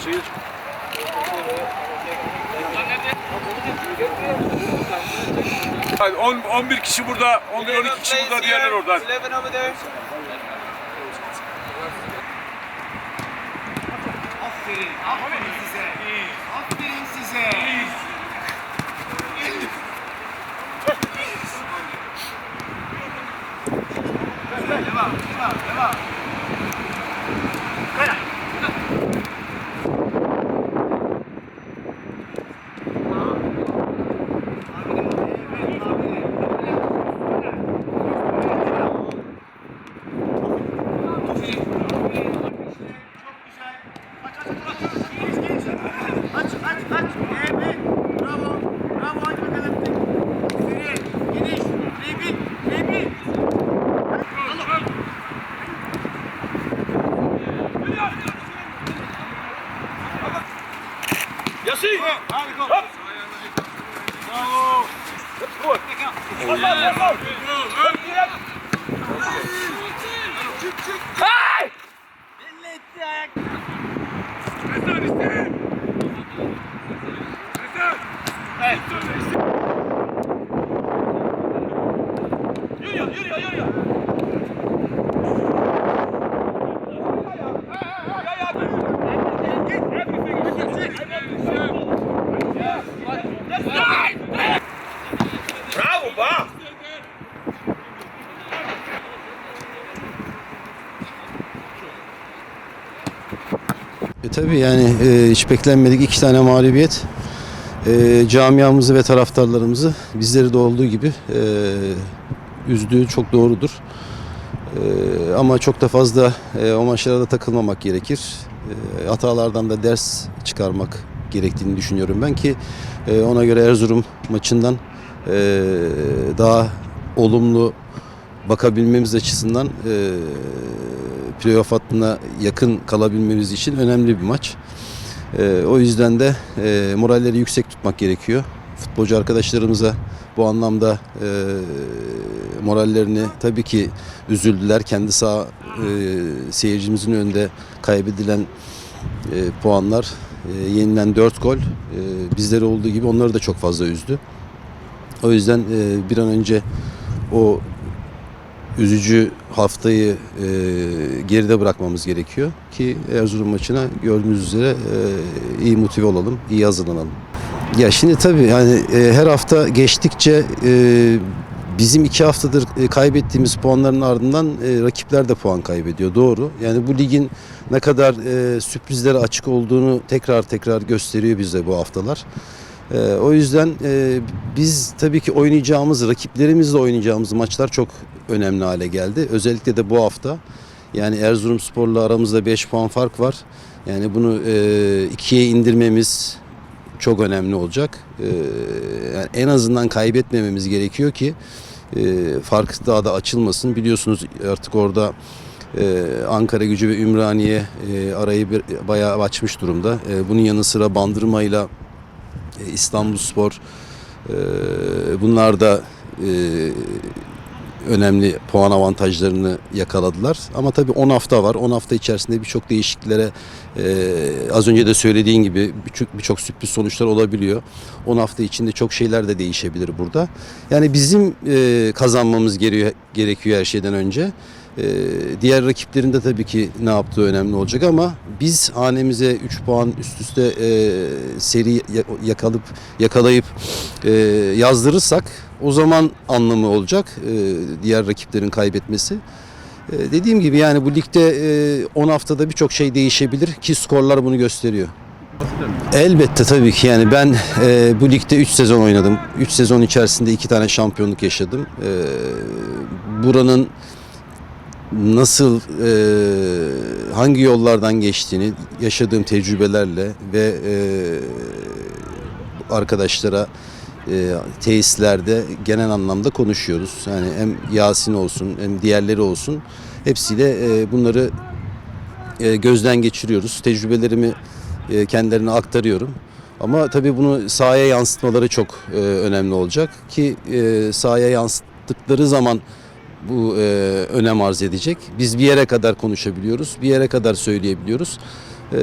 Seyir. Hayır, 10 11 kişi burada, 11 12 kişi burada, diğerler orada. 11 over there. Aferin, aferin size. Aferin size. 了，停了，停了。Yürü yürü yürü yürü. E tabii yani e, hiç beklenmedik iki tane mağlubiyet e, camiamızı ve taraftarlarımızı bizleri de olduğu gibi e, üzdüğü çok doğrudur. E, ama çok da fazla e, o maçlara da takılmamak gerekir. E, hatalardan da ders çıkarmak gerektiğini düşünüyorum ben ki e, ona göre Erzurum maçından e, daha olumlu bakabilmemiz açısından e, playoff hattına yakın kalabilmemiz için önemli bir maç. E, o yüzden de e, moralleri yüksek tutmak gerekiyor. Futbolcu arkadaşlarımıza bu anlamda e, morallerini tabii ki üzüldüler. Kendi sağ e, seyircimizin önünde kaybedilen e, puanlar, e, yenilen 4 gol e, bizleri olduğu gibi onları da çok fazla üzdü. O yüzden e, bir an önce o üzücü haftayı e, geride bırakmamız gerekiyor ki Erzurum maçına gördüğünüz üzere e, iyi motive olalım, iyi hazırlanalım. Ya şimdi tabii yani e, her hafta geçtikçe e, bizim iki haftadır e, kaybettiğimiz puanların ardından e, rakipler de puan kaybediyor. Doğru. Yani bu ligin ne kadar e, sürprizlere açık olduğunu tekrar tekrar gösteriyor bize bu haftalar. Ee, o yüzden e, biz tabii ki oynayacağımız, rakiplerimizle oynayacağımız maçlar çok önemli hale geldi. Özellikle de bu hafta. Yani Erzurumspor'la aramızda 5 puan fark var. Yani bunu e, ikiye indirmemiz çok önemli olacak. E, yani en azından kaybetmememiz gerekiyor ki e, fark daha da açılmasın. Biliyorsunuz artık orada e, Ankara gücü ve Ümraniye e, arayı bir, bayağı açmış durumda. E, bunun yanı sıra Bandırma'yla e, İstanbulspor e, bunlar da e, önemli puan avantajlarını yakaladılar. Ama tabii 10 hafta var. 10 hafta içerisinde birçok değişikliklere e, az önce de söylediğin gibi birçok birçok sürpriz sonuçlar olabiliyor. 10 hafta içinde çok şeyler de değişebilir burada. Yani bizim e, kazanmamız gerekiyor, gerekiyor her şeyden önce. Ee, diğer rakiplerin de tabii ki ne yaptığı önemli olacak ama biz hanemize 3 puan üst üste e, seri ya- yakalıp yakalayıp e, yazdırırsak o zaman anlamı olacak e, diğer rakiplerin kaybetmesi. Dediğim gibi yani bu ligde e, 10 haftada birçok şey değişebilir ki skorlar bunu gösteriyor. Elbette tabii ki yani ben e, bu ligde 3 sezon oynadım. 3 sezon içerisinde 2 tane şampiyonluk yaşadım. E, buranın nasıl e, hangi yollardan geçtiğini yaşadığım tecrübelerle ve e, arkadaşlara e, tesislerde genel anlamda konuşuyoruz. Yani hem Yasin olsun hem diğerleri olsun hepsiyle e, bunları e, gözden geçiriyoruz. Tecrübelerimi e, kendilerine aktarıyorum. Ama tabii bunu sahaya yansıtmaları çok e, önemli olacak ki e, sahaya yansıttıkları zaman bu e, önem arz edecek. Biz bir yere kadar konuşabiliyoruz, bir yere kadar söyleyebiliyoruz. E,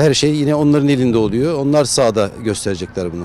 her şey yine onların elinde oluyor. Onlar sahada gösterecekler bunu.